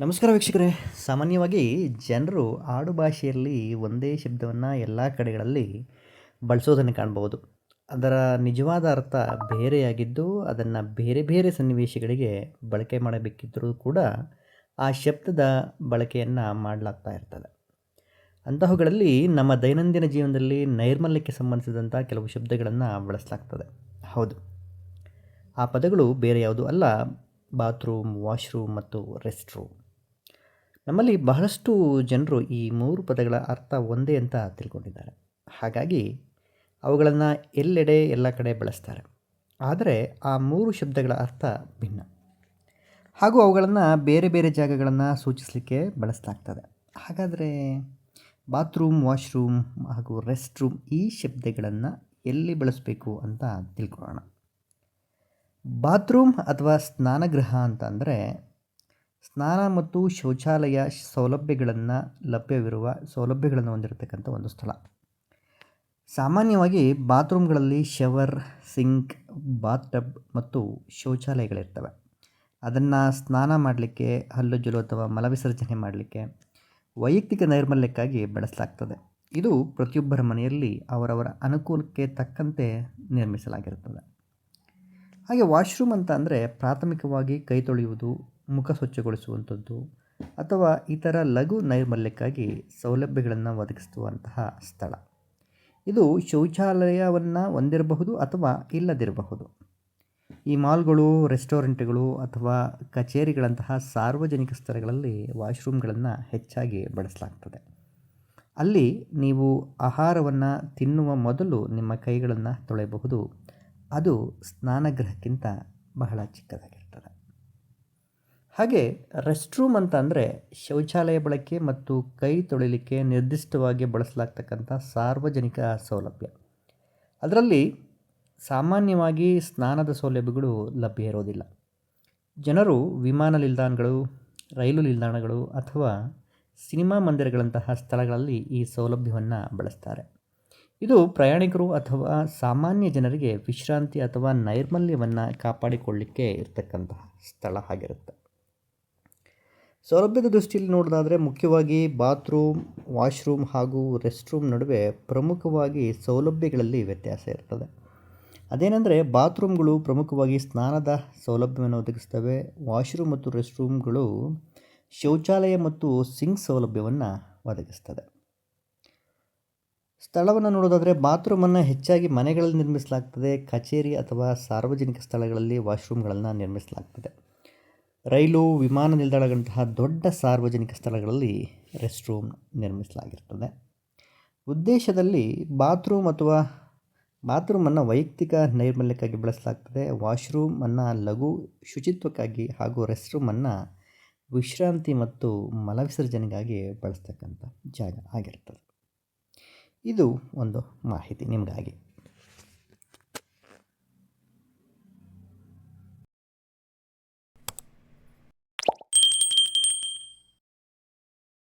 ನಮಸ್ಕಾರ ವೀಕ್ಷಕರೇ. ಸಾಮಾನ್ಯವಾಗಿ ಜನರು ಆಡು ಭಾಷೆಯಲ್ಲಿ ಒಂದೇ ಶಬ್ದವನ್ನು ಎಲ್ಲ ಕಡೆಗಳಲ್ಲಿ ಬಳಸೋದನ್ನು ಕಾಣ್ಬೋದು. ಅದರ ನಿಜವಾದ ಅರ್ಥ ಬೇರೆಯಾಗಿದ್ದು, ಅದನ್ನು ಬೇರೆ ಬೇರೆ ಸನ್ನಿವೇಶಗಳಿಗೆ ಬಳಕೆ ಮಾಡಬೇಕಿದ್ದರೂ ಕೂಡ ಆ ಶಬ್ದದ ಬಳಕೆಯನ್ನು ಮಾಡಲಾಗ್ತಾ ಇರ್ತದೆ. ಅಂತಹವುಗಳಲ್ಲಿ ನಮ್ಮ ದೈನಂದಿನ ಜೀವನದಲ್ಲಿ ನೈರ್ಮಲ್ಯಕ್ಕೆ ಸಂಬಂಧಿಸಿದಂಥ ಕೆಲವು ಶಬ್ದಗಳನ್ನು ಬಳಸಲಾಗ್ತದೆ. ಹೌದು. ಆ ಪದಗಳು ಬೇರೆ ಯಾವುದು ಅಲ್ಲ. ಬಾತ್ರೂಮ್, ವಾಶ್ರೂಮ್ ಮತ್ತು ರೆಸ್ಟ್ ರೂಮ್. ನಮ್ಮಲ್ಲಿ ಬಹಳಷ್ಟು ಜನರು ಈ ಮೂರು ಪದಗಳ ಅರ್ಥ ಒಂದೇ ಅಂತ ತಿಳ್ಕೊಂಡಿದ್ದಾರೆ. ಹಾಗಾಗಿ ಅವುಗಳನ್ನು ಎಲ್ಲೆಡೆ ಎಲ್ಲ ಕಡೆ ಬಳಸ್ತಾರೆ. ಆದರೆ ಆ ಮೂರು ಶಬ್ದಗಳ ಅರ್ಥ ಭಿನ್ನ. ಹಾಗೂ ಅವುಗಳನ್ನು ಬೇರೆ ಬೇರೆ ಜಾಗಗಳನ್ನು ಸೂಚಿಸಲಿಕ್ಕೆ ಬಳಸಲಾಗ್ತದೆ. ಹಾಗಾದರೆ ಬಾತ್ರೂಮ್, ವಾಶ್ರೂಮ್ ಹಾಗೂ ರೆಸ್ಟ್ ರೂಮ್ ಈ ಶಬ್ದಗಳನ್ನು ಎಲ್ಲಿ ಬಳಸಬೇಕು ಅಂತ ತಿಳ್ಕೊಳ್ಳೋಣ. ಬಾತ್ರೂಮ್ ಅಥವಾ ಸ್ನಾನಗೃಹ ಅಂತ ಅಂದರೆ ಸ್ನಾನ ಮತ್ತು ಶೌಚಾಲಯ ಸೌಲಭ್ಯಗಳನ್ನು ಲಭ್ಯವಿರುವ ಸೌಲಭ್ಯಗಳನ್ನು ಹೊಂದಿರತಕ್ಕಂಥ ಒಂದು ಸ್ಥಳ. ಸಾಮಾನ್ಯವಾಗಿ ಬಾತ್ರೂಮ್ಗಳಲ್ಲಿ ಶವರ್, ಸಿಂಕ್ ಬಾತ್ ಟಬ್ ಮತ್ತು ಶೌಚಾಲಯಗಳಿರ್ತವೆ. ಅದನ್ನು ಸ್ನಾನ ಮಾಡಲಿಕ್ಕೆ ಹಲ್ಲುಜ್ಜಲು ಅಥವಾ ಮಲವಿಸರ್ಜನೆ ಮಾಡಲಿಕ್ಕೆ ವೈಯಕ್ತಿಕ ನೈರ್ಮಲ್ಯಕ್ಕಾಗಿ ಬಳಸಲಾಗ್ತದೆ. ಇದು ಪ್ರತಿಯೊಬ್ಬರ ಮನೆಯಲ್ಲಿ ಅವರವರ ಅನುಕೂಲಕ್ಕೆ ತಕ್ಕಂತೆ ನಿರ್ಮಿಸಲಾಗಿರುತ್ತದೆ ಹಾಗೆ ವಾಶ್ರೂಮ್ ಅಂತ ಅಂದರೆ ಪ್ರಾಥಮಿಕವಾಗಿ ಕೈ ತೊಳೆಯುವುದು ಮುಖ ಸ್ವಚ್ಛಗೊಳಿಸುವಂಥದ್ದು ಅಥವಾ ಇತರ ಲಘು ನೈರ್ಮಲ್ಯಕ್ಕಾಗಿ ಸೌಲಭ್ಯಗಳನ್ನು ಒದಗಿಸುವಂತಹ ಸ್ಥಳ. ಇದು ಶೌಚಾಲಯವನ್ನು ಹೊಂದಿರಬಹುದು ಅಥವಾ ಇಲ್ಲದಿರಬಹುದು. ಈ ಮಾಲ್ಗಳು, ರೆಸ್ಟೋರೆಂಟ್ಗಳು ಅಥವಾ ಕಚೇರಿಗಳಂತಹ ಸಾರ್ವಜನಿಕ ಸ್ಥಳಗಳಲ್ಲಿ ವಾಶ್ರೂಮ್ಗಳನ್ನು ಹೆಚ್ಚಾಗಿ ಬಳಸಲಾಗ್ತದೆ. ಅಲ್ಲಿ ನೀವು ಆಹಾರವನ್ನು ತಿನ್ನುವ ಮೊದಲು ನಿಮ್ಮ ಕೈಗಳನ್ನು ತೊಳೆಯಬಹುದು. ಅದು ಸ್ನಾನಗೃಹಕ್ಕಿಂತ ಬಹಳ ಚಿಕ್ಕದಾಗಿರ್ತದೆ ಹಾಗೆ ರೆಸ್ಟ್ ರೂಮ್ ಅಂತ ಅಂದರೆ ಶೌಚಾಲಯ ಬಳಕೆ ಮತ್ತು ಕೈ ತೊಳಿಲಿಕ್ಕೆ ನಿರ್ದಿಷ್ಟವಾಗಿ ಬಳಸಲಾಗ್ತಕ್ಕಂಥ ಸಾರ್ವಜನಿಕ ಸೌಲಭ್ಯ. ಅದರಲ್ಲಿ ಸಾಮಾನ್ಯವಾಗಿ ಸ್ನಾನದ ಸೌಲಭ್ಯಗಳು ಲಭ್ಯ ಇರೋದಿಲ್ಲ. ಜನರು ವಿಮಾನ ನಿಲ್ದಾಣಗಳು, ರೈಲು ನಿಲ್ದಾಣಗಳು ಅಥವಾ ಸಿನಿಮಾ ಮಂದಿರಗಳಂತಹ ಸ್ಥಳಗಳಲ್ಲಿ ಈ ಸೌಲಭ್ಯವನ್ನು ಬಳಸ್ತಾರೆ. ಇದು ಪ್ರಯಾಣಿಕರು ಅಥವಾ ಸಾಮಾನ್ಯ ಜನರಿಗೆ ವಿಶ್ರಾಂತಿ ಅಥವಾ ನೈರ್ಮಲ್ಯವನ್ನು ಕಾಪಾಡಿಕೊಳ್ಳಿಕ್ಕೆ ಇರತಕ್ಕಂತಹ ಸ್ಥಳ ಆಗಿರುತ್ತೆ. ಸೌಲಭ್ಯದ ದೃಷ್ಟಿಯಲ್ಲಿ ನೋಡೋದಾದರೆ ಮುಖ್ಯವಾಗಿ ಬಾತ್ರೂಮ್, ವಾಶ್ರೂಮ್ ಹಾಗೂ ರೆಸ್ಟ್ ರೂಮ್ ನಡುವೆ ಪ್ರಮುಖವಾಗಿ ಸೌಲಭ್ಯಗಳಲ್ಲಿ ವ್ಯತ್ಯಾಸ ಇರ್ತದೆ. ಅದೇನೆಂದರೆ ಬಾತ್ರೂಮ್ಗಳು ಪ್ರಮುಖವಾಗಿ ಸ್ನಾನದ ಸೌಲಭ್ಯವನ್ನು ಒದಗಿಸ್ತವೆ. ವಾಶ್ರೂಮ್ ಮತ್ತು ರೆಸ್ಟ್ ರೂಮ್ಗಳು ಶೌಚಾಲಯ ಮತ್ತು ಸಿಂಕ್ ಸೌಲಭ್ಯವನ್ನು ಒದಗಿಸ್ತದೆ. ಸ್ಥಳವನ್ನು ನೋಡೋದಾದರೆ ಬಾತ್ರೂಮನ್ನು ಹೆಚ್ಚಾಗಿ ಮನೆಗಳಲ್ಲಿ ನಿರ್ಮಿಸಲಾಗ್ತದೆ. ಕಚೇರಿ ಅಥವಾ ಸಾರ್ವಜನಿಕ ಸ್ಥಳಗಳಲ್ಲಿ ವಾಶ್ರೂಮ್ಗಳನ್ನು ನಿರ್ಮಿಸಲಾಗ್ತದೆ. ರೈಲು, ವಿಮಾನ ನಿಲ್ದಾಣಗಳಂತಹ ದೊಡ್ಡ ಸಾರ್ವಜನಿಕ ಸ್ಥಳಗಳಲ್ಲಿ ರೆಸ್ಟ್ ರೂಮ್ ನಿರ್ಮಿಸಲಾಗಿರ್ತದೆ. ಉದ್ದೇಶದಲ್ಲಿ ಬಾತ್ರೂಮ್ ಅಥವಾ ಬಾತ್ರೂಮನ್ನು ವೈಯಕ್ತಿಕ ನೈರ್ಮಲ್ಯಕ್ಕಾಗಿ ಬಳಸಲಾಗ್ತದೆ. ವಾಶ್ರೂಮನ್ನು ಲಘು ಶುಚಿತ್ವಕ್ಕಾಗಿ ಹಾಗೂ ರೆಸ್ಟ್ ರೂಮನ್ನು ವಿಶ್ರಾಂತಿ ಮತ್ತು ಮಲವಿಸರ್ಜನೆಗಾಗಿ ಬಳಸ್ತಕ್ಕಂಥ ಜಾಗ ಆಗಿರ್ತದೆ. ಇದು ಒಂದು ಮಾಹಿತಿ ನಿಮಗಾಗಿ.